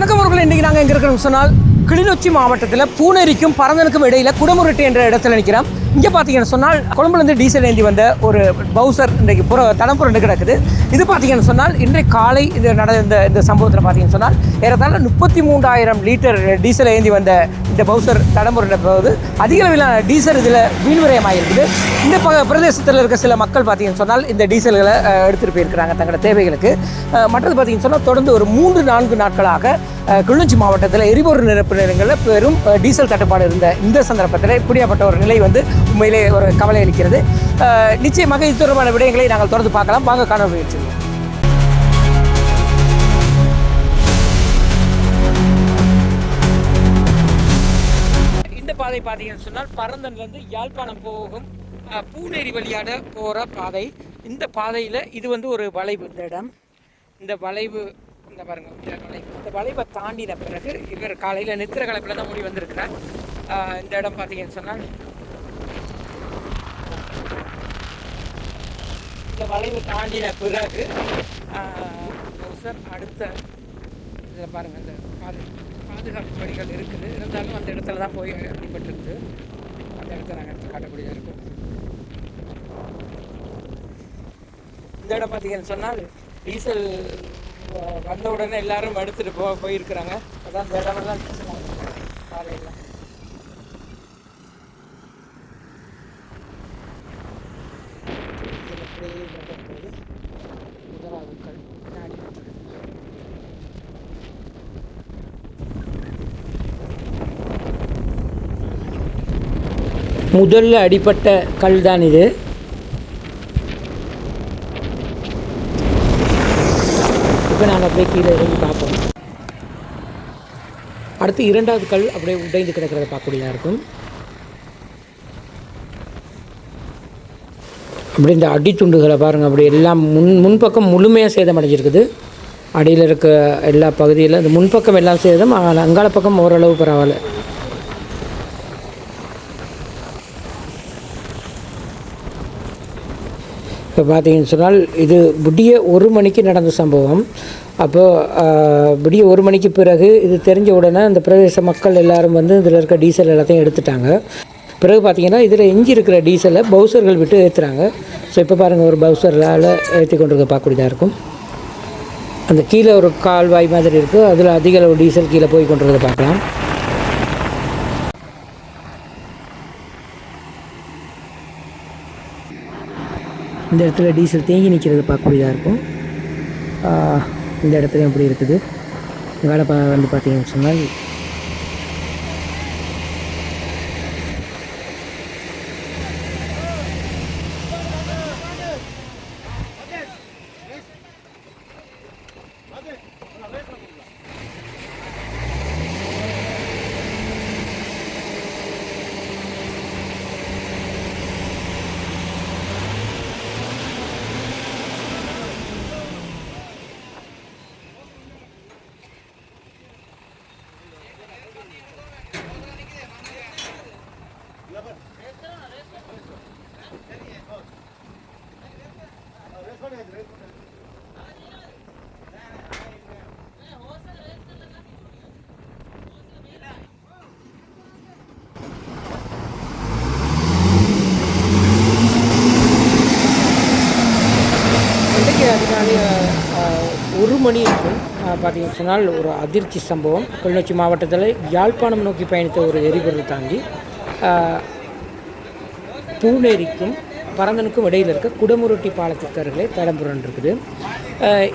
நண்பர்கள் இன்றைக்கி நாங்கள் எங்கே இருக்கிறோம்? சொன்னால் கிளிநொச்சி மாவட்டத்தில் பூனேரிக்கும் பரந்தனுக்கும் இடையில் குடமுருட்டி என்ற இடத்துல நிற்கிறோம். இங்கே பார்த்தீங்கன்னு சொன்னால் கொழம்புலேருந்து டீசல் ஏந்தி வந்த ஒரு பவுசர் இன்றைக்கு புற தடம் கிடக்குது. இது பார்த்தீங்கன்னு சொன்னால் இன்றைய காலை இது நடந்த இந்த இந்த சம்பவத்தில் பார்த்தீங்கன்னு சொன்னால் ஏறத்தாழ முப்பத்தி மூன்றாயிரம் லிட்டர் டீசல் ஏந்தி வந்த இந்த பவுசர் தடம் போது அதிக அளவிலான டீசல் இதில் வீண்விரயமாகிருக்குது இந்த ப பிரதேசத்தில் இருக்க சில மக்கள் பார்த்தீங்கன்னு சொன்னால் இந்த டீசல்களை எடுத்துகிட்டு போயிருக்கிறாங்க தங்களோட தேவைகளுக்கு. மற்றது பார்த்தீங்கன்னு சொன்னால் தொடர்ந்து ஒரு மூன்று நான்கு நாட்களாக கிளிநொச்சி மாவட்டத்தில் எரிபொருள் நிரப்பு நிலங்களில் பெரும் டீசல் தட்டுப்பாடு இருந்த இந்த சந்தர்ப்பத்தில் இப்படியாப்பட்ட ஒரு நிலை வந்து உண்மையிலே ஒரு கவலை அளிக்கிறது. நிச்சயமாக இது தொடர்பான விடயங்களை நாங்கள் தொடர்ந்து பார்க்கலாம். வாங்க காண முயற்சி பாதை பார்த்தீங்கன்னு சொன்னால் பரந்தன்லேருந்து யாழ்ப்பாணம் போகும் பூநேரி வழியாட வழியாக போகிற பாதை. இந்த பாதையில் இது வந்து ஒரு வளைவு இந்த இடம். இந்த வளைவு இந்த பாருங்க இந்த வளைவு. இந்த வளைவை தாண்டின பிறகு இவர் காலையில் நித்திர கலப்பில் தான் முடி வந்திருக்கிறார். இந்த இடம் பார்த்தீங்கன்னு சொன்னால். இந்த வளைவு தாண்டின பிறகு அடுத்த இதில் பாருங்கள் இந்த பாது பாதுகாப்பு பணிகள் இருக்குது. இருந்தாலும் அந்த இடத்துல தான் போய் அடிபட்டிருக்குது அந்த இடத்த நாங்கள் எடுத்து காட்டக்கூடியதாக இருக்கும். இந்த இடம் பார்த்தீங்கன்னு சொன்னால் டீசல் வந்த உடனே எல்லாரும் எடுத்துகிட்டு போ போயிருக்கிறாங்க. அதான் இந்த இடமெல்லாம் டீசல் காலையில் இதில் அப்படியே நடப்பது முதலாவது கல் அடிபட்டிருக்கு முதல்ல அடிப்பட்ட கல் தான் இது. இப்போ நாங்கள் அப்படியே கீழே இறங்கி பார்ப்போம். அடுத்து இரண்டாவது கல் அப்படியே உடைந்து கிடக்கிறத பார்க்கக்கூடியதாக இருக்கும். அப்படி இந்த அடித்துண்டுகளை பாருங்கள் அப்படி எல்லாம் முன் முன்பக்கம் முழுமையாக சேதமடைஞ்சிருக்குது. அடியில் இருக்க எல்லா பகுதியில் இந்த முன்பக்கம் எல்லாம் சேதம் ஆனால் அங்கால பக்கம் ஓரளவு பரவாயில்ல. இப்போ பார்த்தீங்கன்னு சொன்னால் இது விடிய ஒரு மணிக்கு நடந்த சம்பவம். அப்போது விடிய ஒரு மணிக்கு பிறகு இது தெரிஞ்ச உடனே அந்த பிரதேச மக்கள் எல்லாரும் வந்து இதில் இருக்க டீசல் எல்லாத்தையும் எடுத்துட்டாங்க. பிறகு பார்த்தீங்கன்னா இதில் எஞ்சி இருக்கிற டீசலை பவுசர்கள் விட்டு ஏற்றுறாங்க ஸோ இப்போ பாருங்கள் ஒரு பவுசரால் ஏற்றி கொண்டு இருக்க பார்க்கக்கூடியதாக இருக்கும். அந்த கீழே ஒரு கால்வாய் மாதிரி இருக்குது அதில் அதிக அளவு டீசல் கீழே போய் கொண்டிருக்கிறத பார்க்கலாம். இந்த இடத்துல டீசல் தேங்கி நிற்கிறது பார்க்கக்கூடியதாக இருக்கும். இந்த இடத்துலையும் அப்படி இருக்குது. உங்களால் பா வந்து பார்த்தீங்கன்னு சொன்னால் ஒரு மணி இருக்கும் அஹ், பார்த்தீங்கன்னு சொன்னால் ஒரு அதிர்ச்சி சம்பவம். கிளிநொச்சி மாவட்டத்தில் யாழ்ப்பாணம் நோக்கி பயணித்த ஒரு எரிபொருள் தாங்கி பூனேரிக்கும் பரந்தனுக்கும் இடையில் இருக்க குடமுருட்டி பாலத்திற்கு அருகிலே தடம் இருக்குது.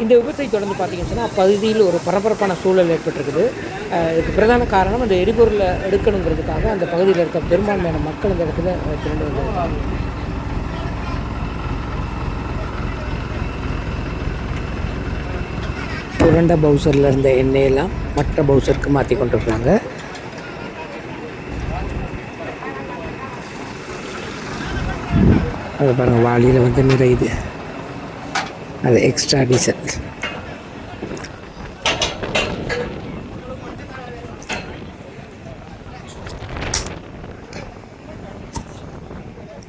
இந்த விபத்தை தொடர்ந்து பார்த்தீங்கன்னு சொன்னால் அப்பகுதியில் ஒரு பரபரப்பான சூழல் ஏற்பட்டிருக்குது. இதுக்கு பிரதான காரணம் அந்த எரிபொருளை எடுக்கணுங்கிறதுக்காக அந்த பகுதியில் இருக்க பெரும்பான்மையான மக்கள் இந்த இடத்துல திரண்டு வந்திருக்காங்க. சுரண்ட பவுசரில் இருந்த எண்ணெயெல்லாம் மற்ற பவுசருக்கு மாற்றி கொண்டிருக்கிறாங்க அது பாருங்கள் வாளியில் வந்து நிறையுது அது எக்ஸ்ட்ரா டீசல்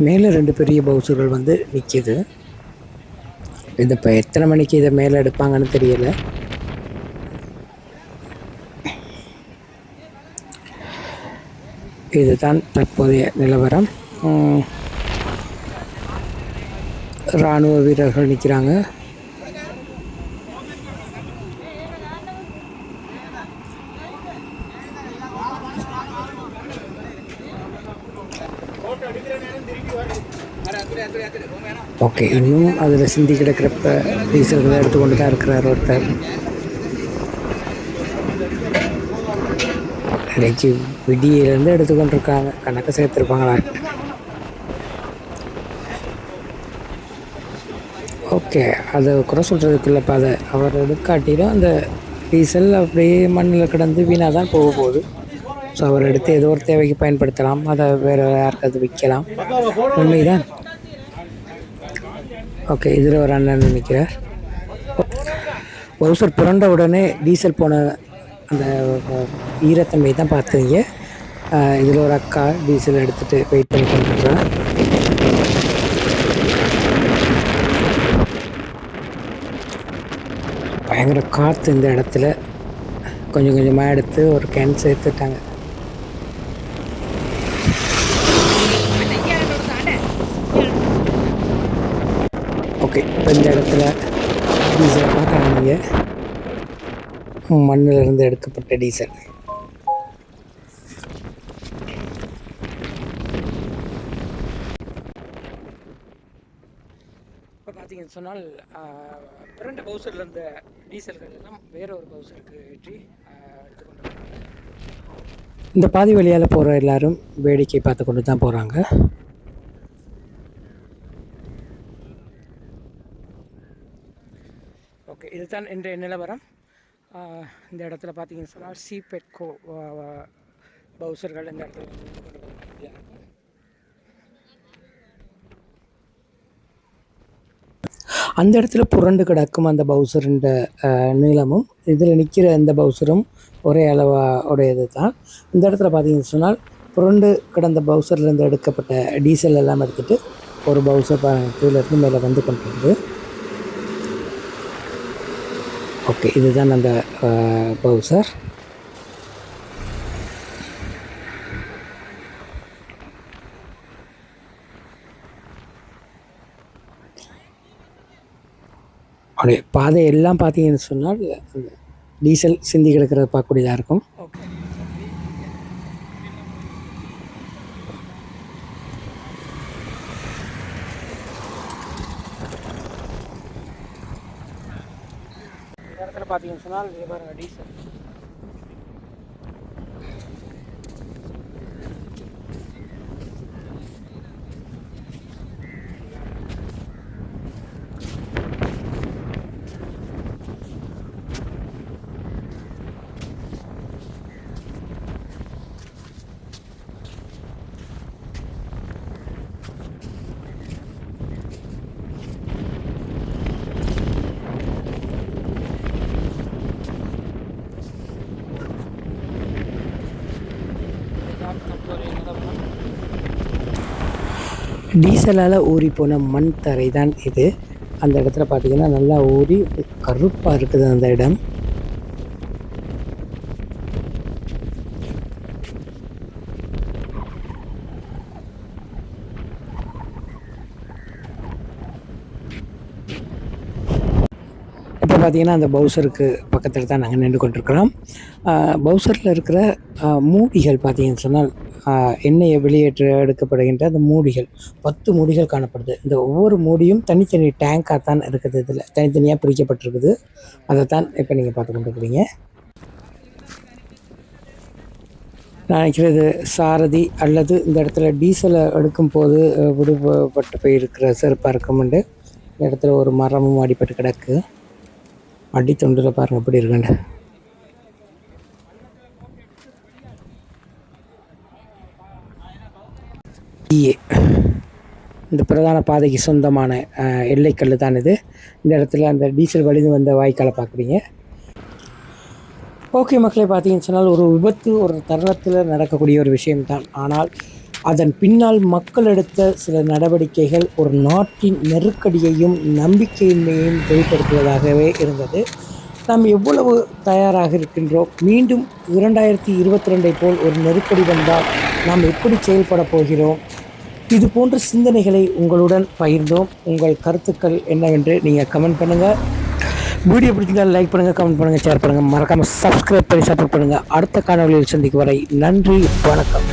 மேலே ரெண்டு பெரிய பவுசுகள் வந்து நிற்கிது இந்த இப்போ எத்தனை மணிக்கு இதை மேலே எடுப்பாங்கன்னு தெரியல. இதுதான் தற்போதைய நிலவரம். இராணுவ வீரர்கள் நிற்கிறாங்க ஓகே இன்னும் அதில் சிந்தி கிடக்கிறப்ப டீசல்களை எடுத்துக்கொண்டு தான் இருக்கிறார் ஒருத்தர். இன்றைக்கு விடியிலேருந்து எடுத்துக்கொண்டிருக்காங்க. கணக்கு சேர்த்துருப்பாங்களா? ஓகே. அதை குறை சொல்கிறதுக்குள்ளப்ப அதை அவர் எடுக்காட்டிலும் அந்த டீசல் அப்படியே மண்ணில் கிடந்து வீணாக தான் போக போகுது. ஸோ அவர் எடுத்து ஏதோ ஒரு தேவைக்கு பயன்படுத்தலாம். அதை வேறு யாருக்காவது விற்கலாம். உண்மைதான். ஓகே இதில் ஒரு அண்ணன் நினைக்கிறார். பவுசர் புரண்ட உடனே டீசல் போன அந்த ஈரத்தன்மை தான் பார்த்தீங்க. இதில் ஒரு அக்கா டீசல் எடுத்துகிட்டு வெயிட் பண்ணி கொண்டிருக்கிறா பயங்கர காற்று இந்த இடத்துல. கொஞ்சம் கொஞ்சமாக எடுத்து ஒரு கேன் சேர்த்துட்டாங்க. ஓகே இப்போ இந்த இடத்துல டீசல் பார்க்குறாங்க நீங்கள் எடுக்கப்பட்ட டீசல் இப்போ பார்த்தீங்கன்னு சொன்னால் பிறண்ட பவுசரில் இருந்த டீசல்கள் எல்லாம் வேற ஒரு பவுசருக்கு ஏற்றி எடுத்துக்கொண்டு இந்த பாதி வழியால் போகிற எல்லாரும் வேடிக்கை பார்த்து கொண்டு தான் போகிறாங்க ஓகே இதுதான் இன்றைய நிலவரம். இந்த இடத்துல பார்த்தீங்கன்னு சொன்னால் சிபெட்கோ பவுசர்கள் இந்த இடத்துல வந்து கொண்டு வந்திருக்காங்க. அந்த இடத்துல புரண்டு கிடக்கும் அந்த பவுசருன்ற நீளமும் இதில் நிற்கிற இந்த பவுசரும் ஒரே அளவா உடையது தான். இந்த இடத்துல பார்த்தீங்கன்னு சொன்னால் புரண்டு கிடந்த பவுசர்லேருந்து எடுக்கப்பட்ட டீசல் எல்லாம் எடுத்துகிட்டு ஒரு பவுசர் கீழேருந்து மேலே வந்து மேலே வந்து ஓகே இதுதான் அந்த பவுசர். அப்படியே பாதை எல்லாம் பார்த்தீங்கன்னு சொன்னால் அந்த டீசல் சிந்தி கிடக்கிறத பார்க்கக்கூடியதாக இருக்கும். இடத்துல பார்த்தீங்கன்னு சொன்னால் இங்க டீசல். டீசலால் ஊறி போன மண் தரை தான் இது. அந்த இடத்துல பார்த்தீங்கன்னா நல்லா ஊறி கருப்பாக இருக்குது அந்த இடம். இப்போ பார்த்தீங்கன்னா அந்த பவுசருக்கு பக்கத்தில் தான் நாங்கள் நின்று கொண்டிருக்கிறோம் பவுசரில் இருக்கிற மூடிகள் பார்த்தீங்கன்னு சொன்னால் எண்ணெயை வெளியேற்ற எடுக்கப்படுகின்ற அந்த மூடிகள். பத்து மூடிகள் காணப்படுது. இந்த ஒவ்வொரு மூடியும் தனித்தனி டேங்காக தான் இருக்குது இதில். தனித்தனியாக பிரிக்கப்பட்டிருக்குது. அதை தான் இப்போ நீங்கள் பார்த்து கொண்டிருக்கிறீங்க. நான் நினைக்கிறது சாரதி அல்லது இந்த இடத்துல டீசலை எடுக்கும்போது போது விடுபட்டு போயிருக்கிற செருப்பாக இருக்கும்ண்டு இந்த இடத்துல ஒரு மரமும் அடிப்பட்டு கிடக்கு. அடி தொண்டில் பாருங்கள் எப்படி இருக்குண்டு EA. இந்த பிரதான பாதைக்கு சொந்தமான எல்லைக்கல் தான் இது. இந்த இடத்துல அந்த டீசல் வலிந்து வந்த வாய்க்காலை பார்க்குறீங்க ஓகே மக்களை பார்த்தீங்கன்னு சொன்னால் ஒரு விபத்து ஒரு தருணத்தில் நடக்கக்கூடிய ஒரு விஷயம்தான். ஆனால் அதன் பின்னால் மக்கள் எடுத்த சில நடவடிக்கைகள் ஒரு நாட்டின் நெருக்கடியையும் நம்பிக்கையின்மையையும் வெளிப்படுத்துவதாகவே இருந்தது. நாம் எவ்வளவு தயாராக இருக்கின்றோம்? மீண்டும் இரண்டாயிரத்தி இருபத்தி ரெண்டை போல் ஒரு நெருக்கடி வந்தால் நாம் எப்படி செயல்பட போகிறோம்? இது போன்ற சிந்தனைகளை உங்களுடன் பகிர்ந்தோம். உங்கள் கருத்துக்கள் என்னவென்று நீங்கள் கமெண்ட் பண்ணுங்கள் வீடியோ பிடிச்சிருந்தால் லைக் பண்ணுங்கள் கமெண்ட் பண்ணுங்கள் ஷேர் பண்ணுங்கள் மறக்காமல் சப்ஸ்கிரைப் பண்ணி சப்போர்ட் பண்ணுங்கள் அடுத்த காணொலியில் சந்திக்கும் வரை நன்றி வணக்கம்.